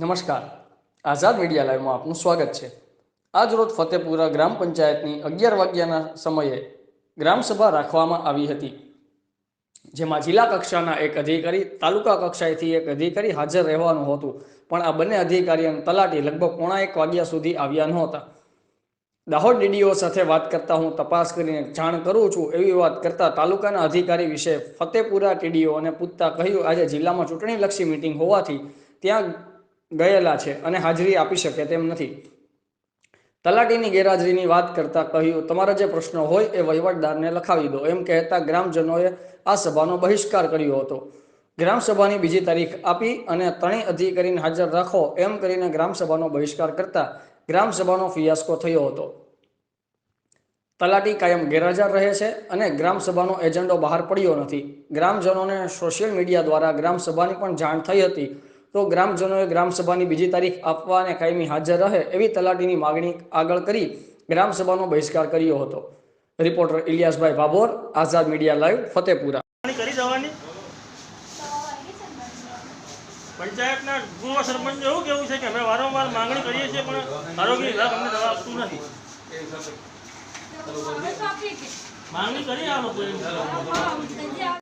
નમસ્કાર. આઝાદ મીડિયા લાઈવમાં આપનું સ્વાગત છે. આજ રોજ ફતેપુરા ગ્રામ પંચાયતની અગિયાર વાગ્યાના સમયે ગ્રામસભા રાખવામાં આવી હતી. જેમાં જિલ્લા કક્ષાના એક અધિકારી, તાલુકા કક્ષાએથી એક અધિકારી હાજર રહેવાનું હતું. પણ આ બંને અધિકારી અને તલાટી લગભગ પોણા એક વાગ્યા સુધી આવ્યા નહોતા. દાહોદ ડીડીઓ સાથે વાત કરતા હું તપાસ કરીને જાણ કરું છું એવી વાત કરતા તાલુકાના અધિકારી વિશે ફતેપુરા ટીડીઓને પૂછતા કહ્યું, આજે જિલ્લામાં ચૂંટણીલક્ષી મિટિંગ હોવાથી ત્યાં ગયેલા છે અને હાજરી આપી શકે તેમ નથી. તલાટીની ગેરહાજરીની વાત કરતા કહ્યું, તમારા જે પ્રશ્નો હોય એ વહીવટદારને લખાવી દો. એમ કહેતા ગ્રામજનોએ આ સભાનો બહિષ્કાર કર્યો હતો. ગ્રામસભાની બીજી તારીખ આપી અને ત્રણેય અધિકારીને હાજર રાખો એમ કરીને ગ્રામસભાનો બહિષ્કાર કરતા ગ્રામસભાનો ફિયાસ્કો થયો હતો. તલાટી કાયમ ગેરહાજર રહે છે અને ગ્રામસભાનો એજન્ડો બહાર પડ્યો નથી. ગ્રામજનોને સોશિયલ મીડિયા દ્વારા ગ્રામસભાની પણ જાણ થઈ હતી. તો ગ્રામજનોએ ગ્રામસભાની બીજી તારીખ આપવા અને કાયમી હાજર રહે એવી તલાટીની માગણી આગળ કરી ગ્રામસભાનો બહિષ્કાર કર્યો હતો reporter Iliyasbhai Bhabhor Azad media live Fatepura કરી જવાની પંચાયતના પૂર્વ સરપંચ એવું કેવું છે કે અમે વારંવાર માંગણી કરીએ છીએ પણ આરોગ્ય વિભાગ અમને દવા આપતું નથી માંગણી કરી આ લોકો